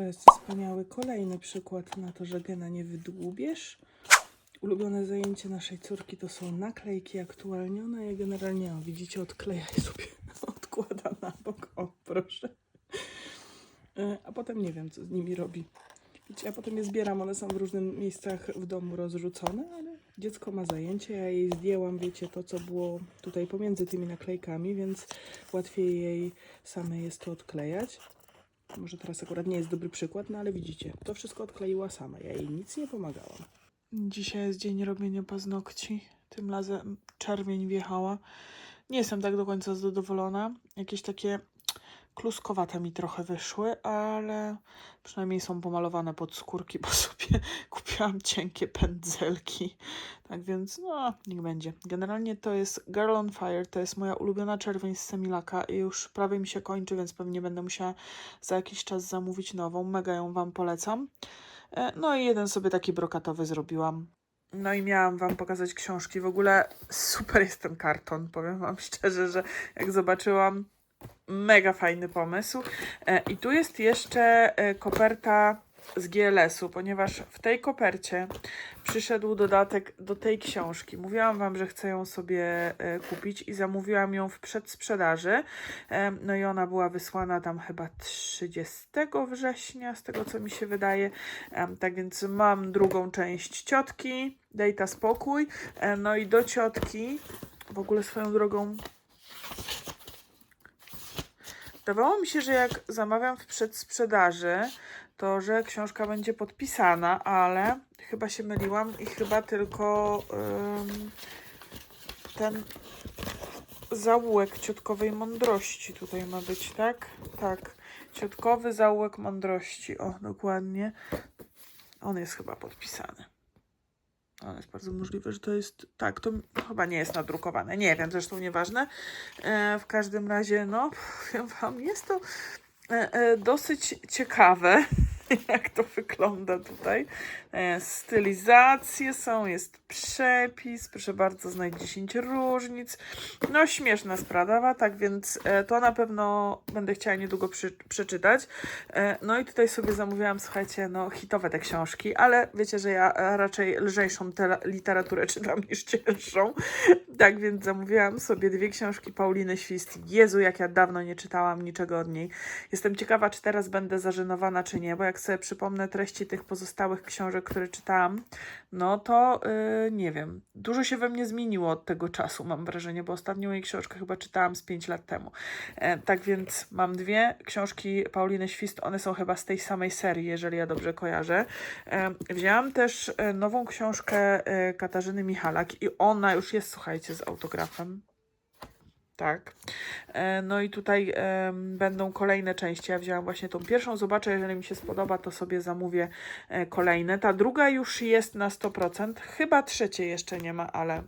To jest wspaniały kolejny przykład na to, że gena nie wydłubiesz. Ulubione zajęcie naszej córki to są naklejki aktualnione. Ja generalnie, o, widzicie, odklejaj sobie, odkłada na bok, o proszę. E, A potem nie wiem, co z nimi robi. Ja potem je zbieram, one są w różnych miejscach w domu rozrzucone, ale dziecko ma zajęcie, ja jej zdjęłam, wiecie, to co było tutaj pomiędzy tymi naklejkami, więc łatwiej jej samej jest to odklejać. Może teraz akurat nie jest dobry przykład, no ale widzicie, to wszystko odkleiła sama, ja jej nic nie pomagałam. Dzisiaj jest dzień robienia paznokci, tym razem czerwień wjechała. Nie jestem tak do końca zadowolona, jakieś takie kluskowate mi trochę wyszły, ale przynajmniej są pomalowane pod skórki, bo sobie kupiłam cienkie pędzelki. Tak więc, no, niech będzie. Generalnie to jest Girl on Fire, to jest moja ulubiona czerwień z Semilaka i już prawie mi się kończy, więc pewnie będę musiała za jakiś czas zamówić nową. Mega ją Wam polecam. E, No i jeden sobie taki brokatowy zrobiłam. No i miałam Wam pokazać książki. W ogóle super jest ten karton, powiem Wam szczerze, że jak zobaczyłam, mega fajny pomysł. E, I tu jest jeszcze e, koperta z GLS-u, ponieważ w tej kopercie przyszedł dodatek do tej książki. Mówiłam Wam, że chcę ją sobie e, kupić i zamówiłam ją w przedsprzedaży. No i ona była wysłana tam chyba 30 września, z tego co mi się wydaje. Tak więc mam drugą część ciotki, daj ta spokój. No i do ciotki, w ogóle swoją drogą, Wydawało mi się, że jak zamawiam w przedsprzedaży, to że książka będzie podpisana, ale chyba się myliłam i chyba tylko ten zaułek ciotkowej mądrości tutaj ma być, tak? Tak. Ciotkowy zaułek mądrości. O, dokładnie. On jest chyba podpisany. Ale jest bardzo możliwe, że to jest. Tak, to chyba nie jest nadrukowane. Nie wiem, zresztą nieważne. E, w każdym razie, no, powiem Wam, jest to e, e, dosyć ciekawe, jak to wygląda tutaj. E, stylizacje są, jest przepis, proszę bardzo, znajdź 10 różnic. No, śmieszna sprawa, tak więc e, to na pewno będę chciała niedługo przeczytać. E, no i tutaj sobie zamówiłam, słuchajcie, no, hitowe te książki, ale wiecie, że ja raczej lżejszą te literaturę czytam niż cięższą. Tak więc zamówiłam sobie dwie książki Pauliny Świst. Jezu, jak ja dawno nie czytałam niczego od niej. Jestem ciekawa, czy teraz będę zażenowana, czy nie, bo jak sobie przypomnę treści tych pozostałych książek, które czytałam, no to yy, nie wiem. Dużo się we mnie zmieniło od tego czasu, mam wrażenie, bo ostatnią jej książkę chyba czytałam z 5 lat temu. E, tak więc mam dwie książki Pauliny Świst, one są chyba z tej samej serii, jeżeli ja dobrze kojarzę. E, wzięłam też e, nową książkę e, Katarzyny Michalak i ona już jest, słuchajcie, z autografem. Tak. E, No i tutaj em, będą kolejne części. Ja wzięłam właśnie tą pierwszą, zobaczę, jeżeli mi się spodoba, to sobie zamówię e, kolejne. Ta druga już jest na 100%. Chyba trzeciej jeszcze nie ma, ale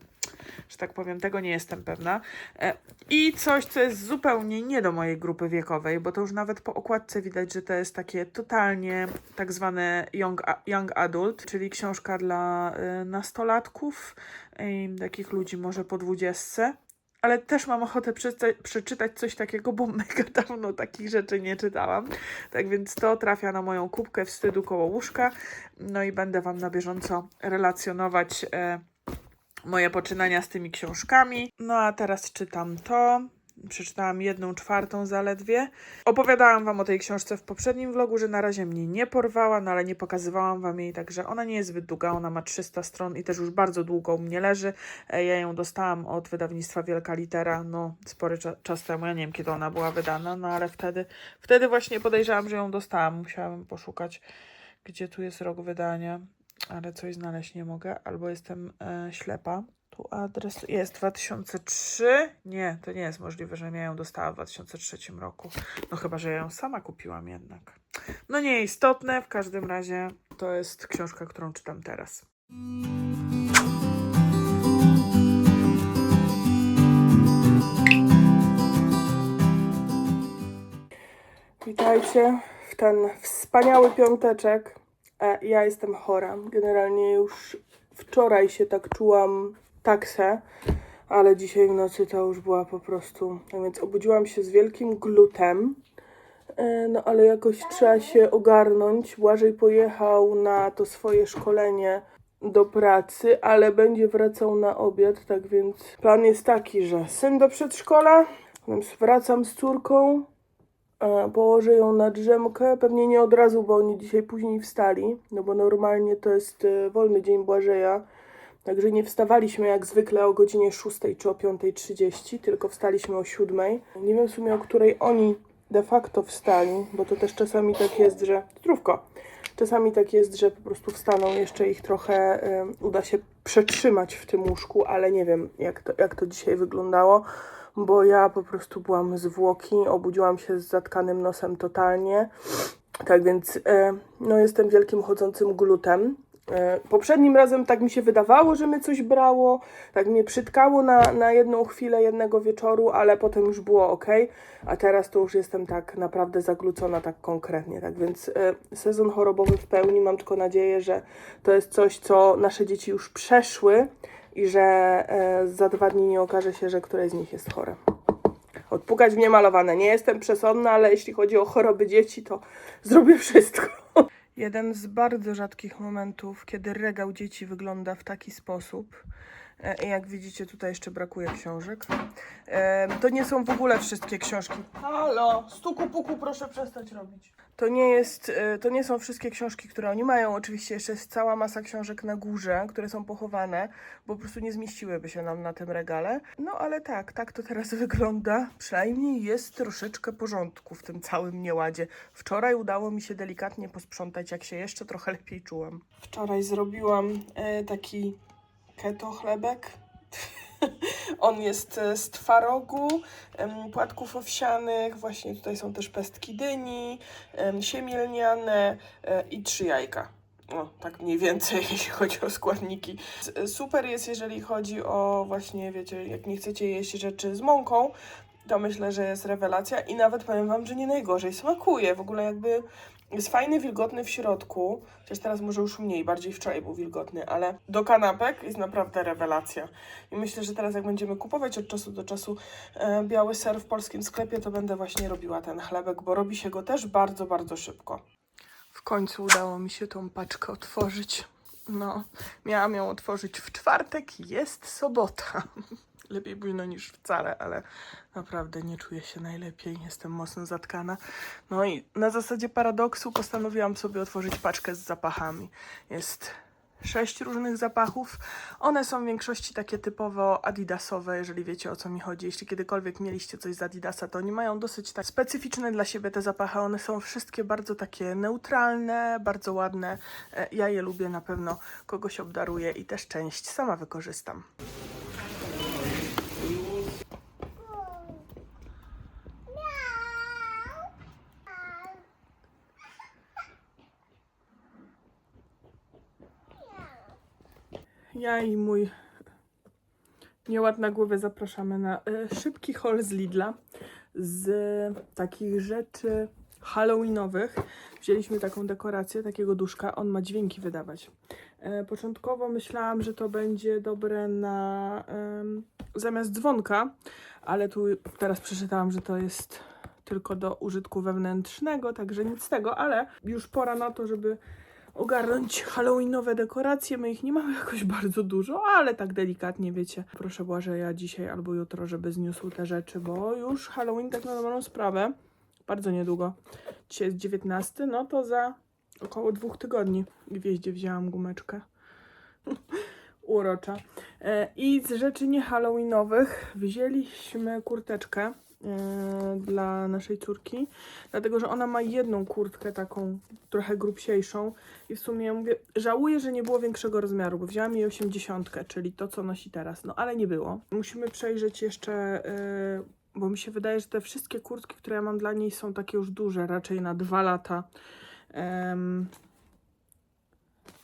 że tak powiem, tego nie jestem pewna. E, I coś, co jest zupełnie nie do mojej grupy wiekowej, bo to już nawet po okładce widać, że to jest takie totalnie tak zwane young, young adult, czyli książka dla nastolatków, takich ludzi może po dwudziestce. Ale też mam ochotę przeczyta- przeczytać coś takiego, bo mega dawno takich rzeczy nie czytałam. Tak więc to trafia na moją kubkę wstydu koło łóżka. No i będę Wam na bieżąco relacjonować e, moje poczynania z tymi książkami. No a teraz czytam to. Przeczytałam jedną czwartą zaledwie. Opowiadałam Wam o tej książce w poprzednim vlogu, że na razie mnie nie porwała, no ale nie pokazywałam Wam jej, także ona nie jest zbyt długa, ona ma 300 stron i też już bardzo długo u mnie leży. E, Ja ją dostałam od wydawnictwa Wielka Litera, no spory cza- czas temu, ja nie wiem kiedy ona była wydana, no ale wtedy, wtedy właśnie podejrzewam, że ją dostałam. Musiałam poszukać, gdzie tu jest rok wydania, ale coś znaleźć nie mogę, albo jestem e, ślepa. Tu adres jest 2003. Nie, to nie jest możliwe, że ja ją dostała w 2003 roku. No chyba, że ja ją sama kupiłam jednak. No nieistotne, w każdym razie to jest książka, którą czytam teraz. Witajcie w ten wspaniały piąteczek. E, Ja jestem chora. Generalnie już wczoraj się tak czułam taksę, ale dzisiaj w nocy to już była po prostu. A więc obudziłam się z wielkim glutem. E, No ale jakoś trzeba się ogarnąć. Błażej pojechał na to swoje szkolenie do pracy, ale będzie wracał na obiad, tak więc plan jest taki, że syn do przedszkola, wracam z córką, e, położę ją na drzemkę, pewnie nie od razu, bo oni dzisiaj później wstali, no bo normalnie to jest e, wolny dzień Błażeja, także nie wstawaliśmy jak zwykle o godzinie 6 czy o 5.30, tylko wstaliśmy o 7. Nie wiem w sumie o której oni de facto wstali, bo to też czasami tak jest, że... Zdrówko! Czasami tak jest, że po prostu wstaną, jeszcze ich trochę ym, uda się przetrzymać w tym łóżku, ale nie wiem jak to, jak to dzisiaj wyglądało, bo ja po prostu byłam zwłoki, obudziłam się z zatkanym nosem totalnie. Tak więc e, no jestem wielkim chodzącym glutem. E, poprzednim razem tak mi się wydawało, że mnie coś brało, tak mnie przytkało na, na jedną chwilę jednego wieczoru, ale potem już było ok, a teraz to już jestem tak naprawdę zaglucona tak konkretnie. Tak więc e, sezon chorobowy w pełni, mam tylko nadzieję, że to jest coś, co nasze dzieci już przeszły i że e, za dwa dni nie okaże się, że któreś z nich jest chore. Odpukać w niemalowane. Nie jestem przesądna, ale jeśli chodzi o choroby dzieci, to zrobię wszystko. Jeden z bardzo rzadkich momentów, kiedy regał dzieci wygląda w taki sposób. E, jak widzicie, tutaj jeszcze brakuje książek. E, To nie są w ogóle wszystkie książki. Halo, stuku puku, proszę przestać robić. To nie, jest, e, to nie są wszystkie książki, które oni mają. Oczywiście jeszcze jest cała masa książek na górze, które są pochowane, bo po prostu nie zmieściłyby się nam na tym regale. No ale tak, tak to teraz wygląda. Przynajmniej jest troszeczkę porządku w tym całym nieładzie. Wczoraj udało mi się delikatnie posprzątać, jak się jeszcze trochę lepiej czułam. Wczoraj zrobiłam taki keto chlebek. On jest e, z twarogu, płatków owsianych, właśnie tutaj są też pestki dyni, em, siemię lniane e, i trzy jajka. No, tak mniej więcej, jeśli chodzi o składniki. S- Super jest, jeżeli chodzi o właśnie, wiecie, jak nie chcecie jeść rzeczy z mąką, to myślę, że jest rewelacja i nawet powiem Wam, że nie najgorzej smakuje. W ogóle jakby jest fajny, wilgotny w środku, chociaż teraz może już mniej, bardziej wczoraj był wilgotny, ale do kanapek jest naprawdę rewelacja. I myślę, że teraz jak będziemy kupować od czasu do czasu e, biały ser w polskim sklepie, to będę właśnie robiła ten chlebek, bo robi się go też bardzo, bardzo szybko. W końcu udało mi się tą paczkę otworzyć. No, miałam ją otworzyć w czwartek, jest sobota. Lepiej późno niż wcale, ale naprawdę nie czuję się najlepiej. Jestem mocno zatkana. No i na zasadzie paradoksu postanowiłam sobie otworzyć paczkę z zapachami. Jest sześć różnych zapachów. One są w większości takie typowo adidasowe, jeżeli wiecie o co mi chodzi. Jeśli kiedykolwiek mieliście coś z Adidasa, to oni mają dosyć tak specyficzne dla siebie te zapachy. One są wszystkie bardzo takie neutralne, bardzo ładne. E, Ja je lubię, na pewno kogoś obdaruję i też część sama wykorzystam. Ja i mój nieład na głowę zapraszamy na e, szybki haul z Lidla. Z takich rzeczy halloweenowych wzięliśmy taką dekorację, takiego duszka. On ma dźwięki wydawać. E, początkowo myślałam, że to będzie dobre na zamiast dzwonka, ale tu teraz przeczytałam, że to jest tylko do użytku wewnętrznego, także nic z tego, ale już pora na to, żeby ogarnąć halloweenowe dekoracje. My ich nie mamy jakoś bardzo dużo, ale tak delikatnie, wiecie. Proszę Błażeja dzisiaj albo jutro, żeby zniósł te rzeczy, bo już Halloween tak na dobrą sprawę. Bardzo niedługo. Dzisiaj jest 19, no to za około dwóch tygodni. Jeździe wzięłam gumeczkę. Urocza. E, I z rzeczy nie halloweenowych wzięliśmy kurteczkę dla naszej córki, dlatego że ona ma jedną kurtkę taką trochę grubsiejszą i w sumie ja mówię, żałuję, że nie było większego rozmiaru, bo wzięłam jej 80, czyli to, co nosi teraz, no ale nie było. Musimy przejrzeć jeszcze, yy, bo mi się wydaje, że te wszystkie kurtki, które ja mam dla niej są takie już duże, raczej na dwa lata.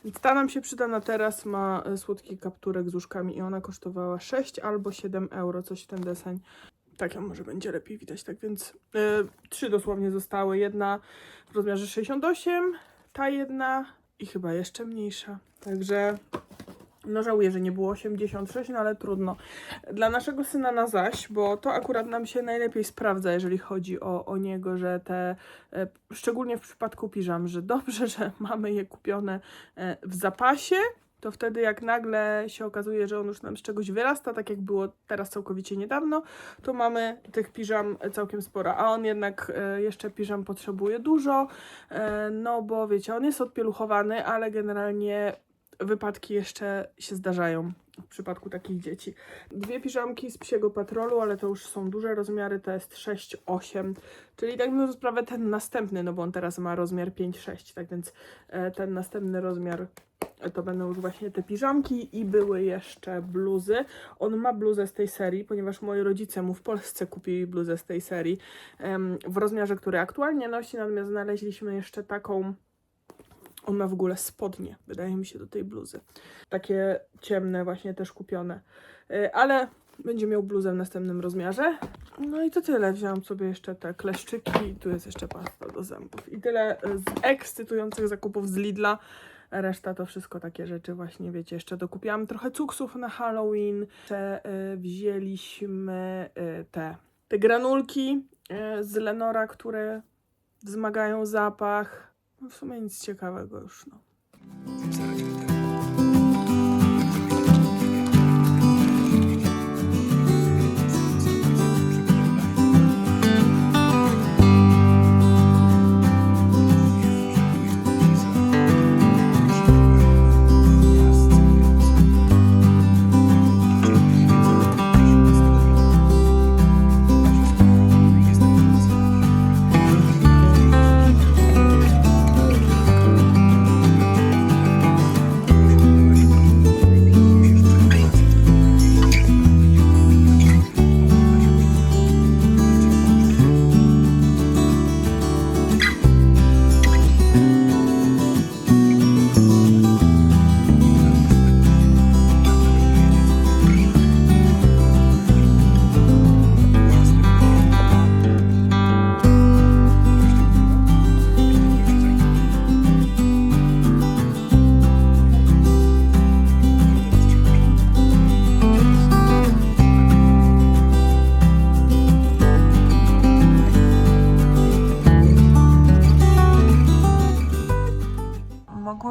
Więc ta nam się przyda na teraz, ma e, słodki kapturek z uszkami i ona kosztowała 6 albo 7 euro, coś w ten deseń. Tak, ją może będzie lepiej widać, tak więc e, trzy dosłownie zostały. Jedna w rozmiarze 68, ta jedna i chyba jeszcze mniejsza. Także No żałuję, że nie było 86, no ale trudno. Dla naszego syna na zaś, bo to akurat nam się najlepiej sprawdza, jeżeli chodzi o, o niego, że te, e, szczególnie w przypadku piżam, że dobrze, że mamy je kupione e, w zapasie, to wtedy jak nagle się okazuje, że on już nam z czegoś wyrasta, tak jak było teraz całkowicie niedawno, to mamy tych piżam całkiem sporo, a on jednak e, jeszcze piżam potrzebuje dużo, e, no bo wiecie, on jest odpieluchowany, ale generalnie wypadki jeszcze się zdarzają w przypadku takich dzieci. Dwie piżamki z psiego patrolu, ale to już są duże rozmiary, to jest 6-8, czyli tak na sprawę ten następny, no bo on teraz ma rozmiar 5-6, tak więc e, ten następny rozmiar e, to będą już właśnie te piżamki i były jeszcze bluzy. On ma bluzę z tej serii, ponieważ moi rodzice mu w Polsce kupili bluzę z tej serii w rozmiarze, który aktualnie nosi, natomiast znaleźliśmy jeszcze taką on ma w ogóle spodnie, wydaje mi się, do tej bluzy. Takie ciemne właśnie też kupione. Y, Ale będzie miał bluzę w następnym rozmiarze. No i to tyle. Wziąłam sobie jeszcze te kleszczyki. Tu jest jeszcze pasta do zębów. I tyle y, z ekscytujących zakupów z Lidla. Reszta to wszystko takie rzeczy właśnie, wiecie, jeszcze dokupiłam trochę cuksów na Halloween. Y, wzięliśmy te, te granulki z Lenora, które wzmagają zapach. No w sumie nic ciekawego już, no.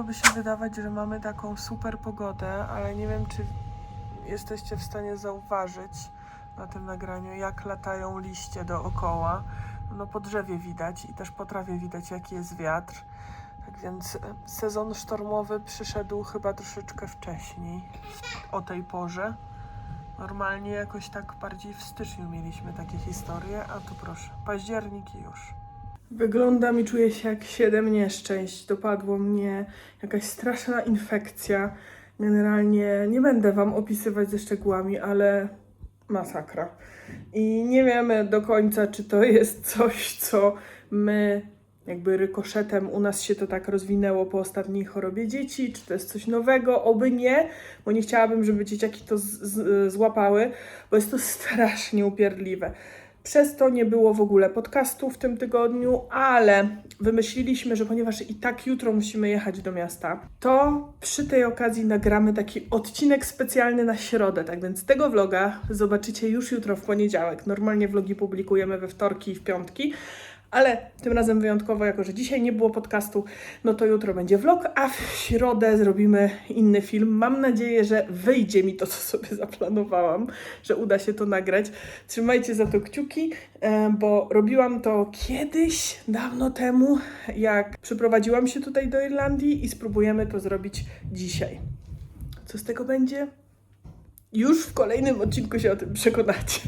Mogłoby się wydawać, że mamy taką super pogodę, ale nie wiem, czy jesteście w stanie zauważyć na tym nagraniu, jak latają liście dookoła. No po drzewie widać i też po trawie widać, jaki jest wiatr. Tak więc e, sezon sztormowy przyszedł chyba troszeczkę wcześniej, o tej porze. Normalnie jakoś tak bardziej w styczniu mieliśmy takie historie, a tu proszę, październik już. Wyglądam i czuję się jak siedem nieszczęść. Dopadło mnie jakaś straszna infekcja. Generalnie nie będę Wam opisywać ze szczegółami, ale masakra. I nie wiemy do końca, czy to jest coś, co my jakby rykoszetem u nas się to tak rozwinęło po ostatniej chorobie dzieci, czy to jest coś nowego, oby nie, bo nie chciałabym, żeby dzieciaki to z- z- złapały, bo jest to strasznie upierdliwe. Przez to nie było w ogóle podcastu w tym tygodniu, ale wymyśliliśmy, że ponieważ i tak jutro musimy jechać do miasta, to przy tej okazji nagramy taki odcinek specjalny na środę. Tak więc tego vloga zobaczycie już jutro w poniedziałek. Normalnie vlogi publikujemy we wtorki i w piątki. Ale tym razem wyjątkowo, jako że dzisiaj nie było podcastu, no to jutro będzie vlog, a w środę zrobimy inny film. Mam nadzieję, że wyjdzie mi to, co sobie zaplanowałam, że uda się to nagrać. Trzymajcie za to kciuki, e, bo robiłam to kiedyś, dawno temu, jak przyprowadziłam się tutaj do Irlandii i spróbujemy to zrobić dzisiaj. Co z tego będzie? Już w kolejnym odcinku się o tym przekonacie.